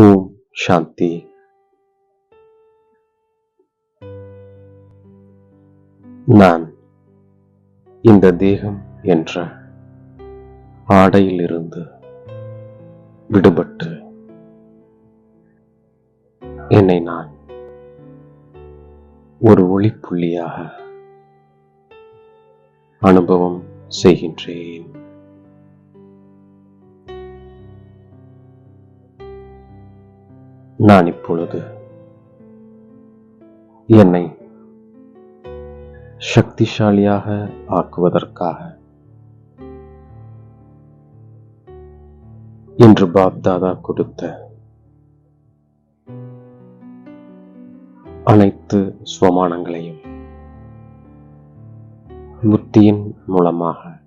ஓம் சாந்தி. நான் இந்த தேகம் என்ற ஆடையிலிருந்து விடுபட்டு என்னை நான் ஒரு ஒளிப்புள்ளியாக அனுபவம் செய்கின்றேன். நான் இப்பொழுது என்னை சக்திசாலியாக ஆக்குவதற்காக என்று பாப்தாதா கொடுத்த அனைத்து சுவமானங்களையும் புத்தியின் மூலமாக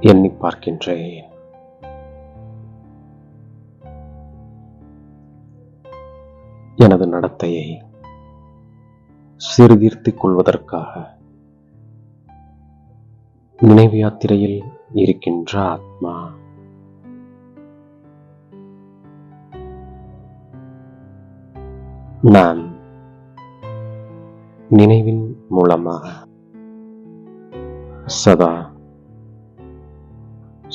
எண்ணி பார்க்கின்றேன். எனது நடத்தையை சீர்திருத்திக் கொள்வதற்காக நினைவு யாத்திரையில் இருக்கின்ற ஆத்மா. நான் நினைவின் மூலமாக சதா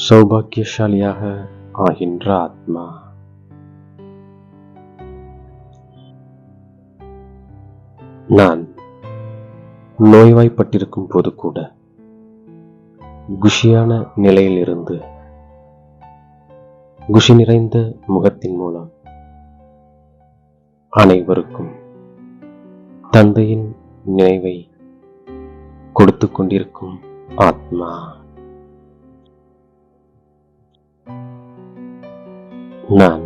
சௌபாக்கியசாலியாக ஆகின்ற ஆத்மா. நான் நோய்வாய்ப்பட்டிருக்கும் போது கூட குஷியான நிலையிலிருந்து குஷி நிறைந்த முகத்தின் மூலம் அனைவருக்கும் தந்தையின் நினைவை கொடுத்து கொண்டிருக்கும் ஆத்மா. நான்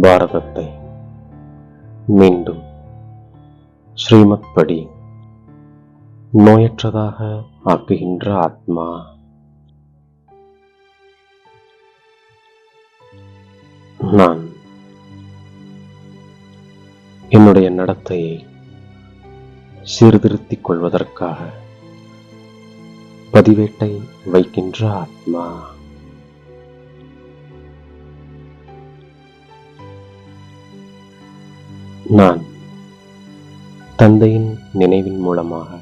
பாரதத்தை மீண்டும் ஸ்ரீமத் படி நோயற்றதாக ஆக்குகின்ற ஆத்மா. நான் என்னுடைய நடத்தையை சீர்திருத்திக் கொள்வதற்காக பதிவேட்டை வைக்கின்ற ஆத்மா. நான் தந்தையின் நினைவின் மூலமாக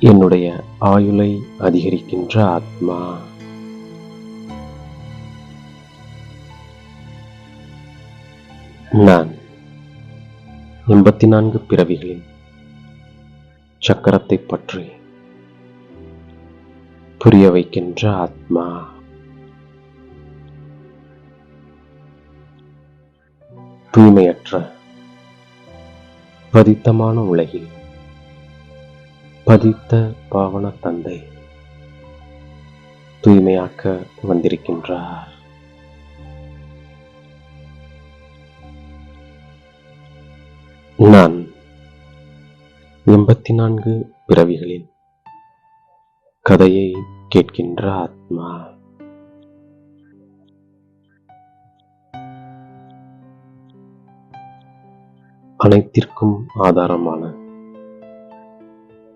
என்னுடைய ஆயுளை அதிகரிக்கின்ற ஆத்மா. நான் எண்பத்தி நான்கு பிறவிகளின் சக்கரத்தை பற்றி புரிய வைக்கின்ற ஆத்மா. தூய்மையற்ற பதித்தமான உலகில். பதித்த பாவன தந்தை தூய்மையாக்க வந்திருக்கின்றார். நான் எண்பத்தி நான்கு பிறவிகளின் கதையை கேட்கின்ற ஆத்மா. அனைத்திற்கும் ஆதாரமான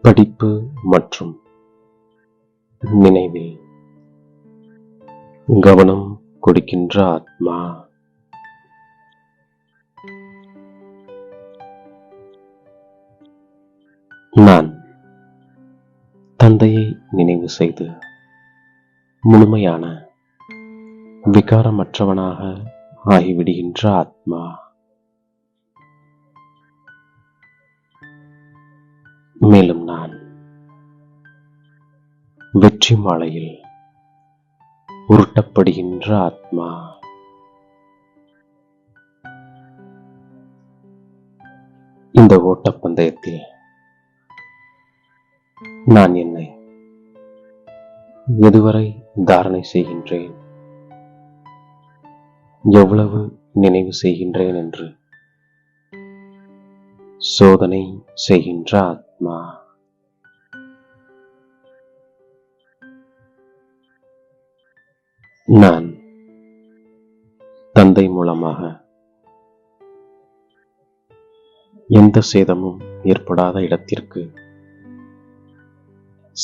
படிப்பு மற்றும் நினைவில் கவனம் கொடுக்கின்ற ஆத்மா. நான் தந்தையை நினைவு செய்து முழுமையான விகாரமற்றவனாக ஆகிவிடுகின்ற ஆத்மா. மேலும் நான் வெற்றி மாலையில் உருட்டப்படுகின்ற ஆத்மா இந்த ஓட்டப்பந்தயத்தில் நான் என்னை எதுவரை தாரணை செய்கின்றேன்? எவ்வளவு நினைவு செய்கின்றேன் என்று சோதனை செய்கின்ற ஆத்மா நான் தந்தை மூலமாக எந்த சேதமும் ஏற்படாத இடத்திற்கு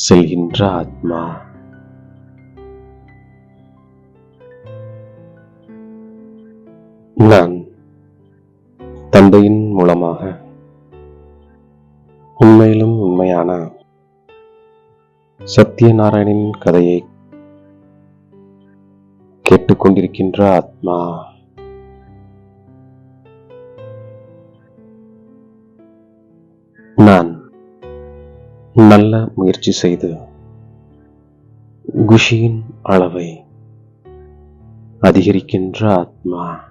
செல்கின்ற ஆத்மா. நான் தந்தையின் மூலமாக உண்மையிலும் உண்மையான? சத்யநாராயணின் கதையை கேட்டுக்கொண்டிருக்கின்ற ஆத்மா. நான் நல்ல முயற்சி செய்து குஷியின் அளவை அதிகரிக்கின்ற ஆத்மா.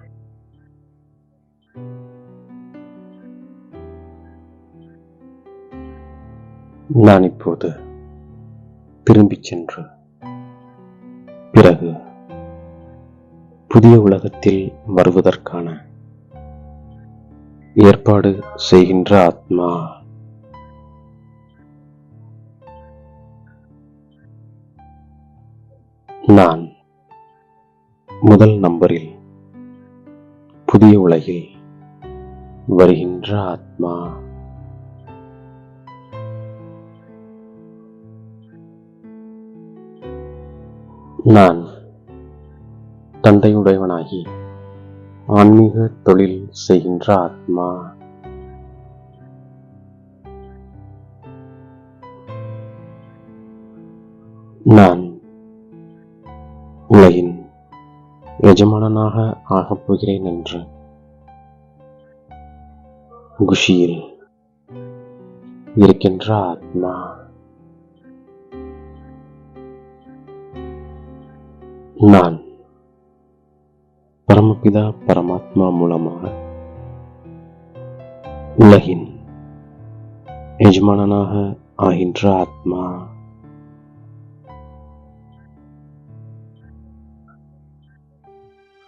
நான் இப்போது திரும்பிச் சென்று பிறகு புதிய உலகத்தில் வருவதற்கான ஏற்பாடு செய்கின்ற ஆத்மா. நான் முதல் நம்பரில் புதிய உலகில் வருகின்ற ஆத்மா. நான் தந்தையுடையவனாகி ஆன்மீக தொழில் செய்கின்ற ஆத்மா. நான் உலகின் எஜமானனாக ஆகப் போகிறேன் என்று குஷியில் இருக்கின்ற ஆத்மா. நான் பரமபிதா பரமாத்மா மூலமாக உலகின் எஜமானனாக ஆகின்ற ஆத்மா.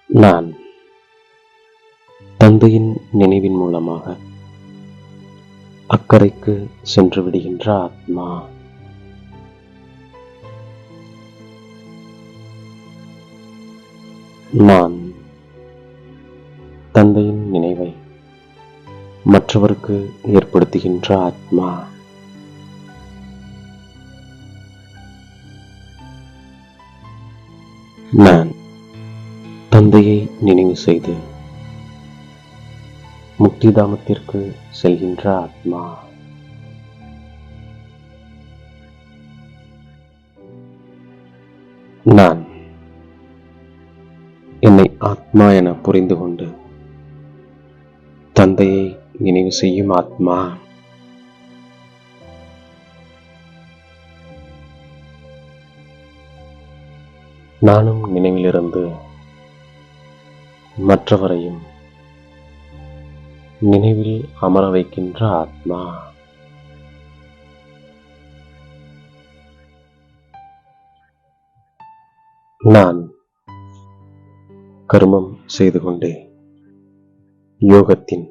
நான் தந்தையின் நினைவின் மூலமாக அக்கறைக்கு சென்று விடுகின்ற ஆத்மா. நான் தந்தையின் நினைவை மற்றவருக்கு ஏற்படுத்துகின்ற ஆத்மா. நான் தந்தையை நினைவு செய்து முக்திதாமத்திற்கு செல்கின்ற ஆத்மா. நான் தன்னை ஆத்மா என புரிந்து கொண்டு தந்தையை நினைவு செய்யும் ஆத்மா. நானும் நினைவிலிருந்து மற்றவரையும் நினைவில் அமர வைக்கின்ற ஆத்மா. நான் கர்மம் செய்து கொண்டே. யோகத்தின்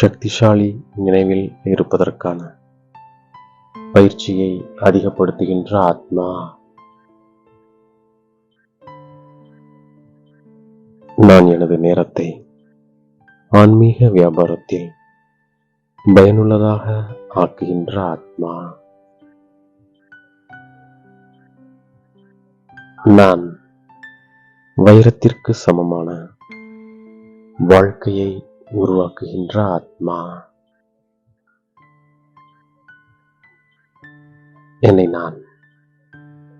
சக்திசாலி நினைவில் இருப்பதற்கான பயிற்சியை அதிகப்படுத்துகின்ற ஆத்மா. நான் எனது நேரத்தை ஆன்மீக வியாபாரத்தில் பயனுள்ளதாக ஆக்குகின்ற ஆத்மா. நான் வைரத்திற்கு சமமான வாழ்க்கையை உருவாக்குகின்ற ஆத்மா. என்னை நான்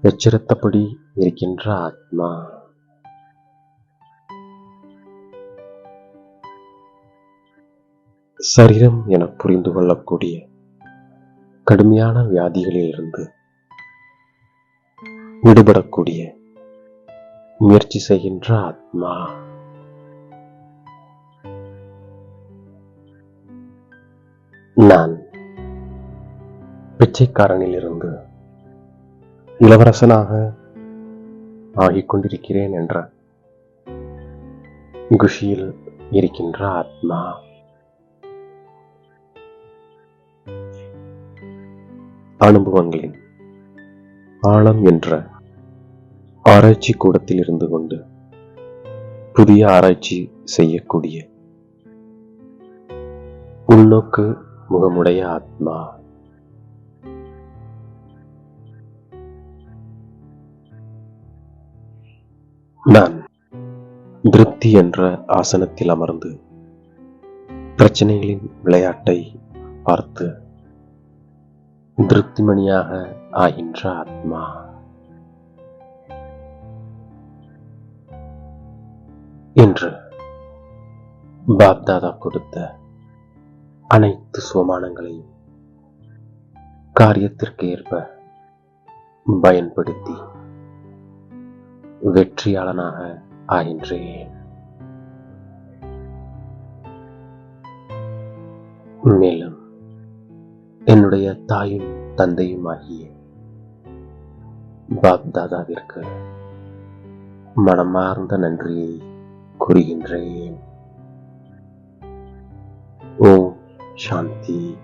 எச்சரித்தபடி இருக்கின்ற ஆத்மா. சரீரம் என புரிந்து கொள்ளக்கூடிய கடுமையான வியாதிகளிலிருந்து விடுபடக்கூடிய முயற்சி செய்கின்ற ஆத்மா. நான் பிச்சைக்காரனிலிருந்து இளவரசனாக ஆகிக் கொண்டிருக்கிறேன் என்ற குஷியில் இருக்கின்ற ஆத்மா. அனுபவங்களின் ஆழம் என்ற ஆராய்ச்சி கூடத்தில் இருந்து கொண்டு புதிய ஆராய்ச்சி செய்யக்கூடிய உள்நோக்கு முகமுடைய ஆத்மா. நான் திருப்தி என்ற ஆசனத்தில் அமர்ந்து பிரச்சனைகளின் விளையாட்டை பார்த்து திருப்திமணியாக ஆகின்ற ஆத்மா. என்று பாப்தாதா கொடுத்த அனைத்து சோமானங்களையும் காரியத்திற்கு ஏற்ப பயன்படுத்தி வெற்றியாளனாக ஆகின்றேன். மேலும் என்னுடைய தாயும் தந்தையும் ஆகிய பாப்தாதாவிற்கு மனமார்ந்த நன்றியை கூறுகின்றேன். ஓம் சாந்தி.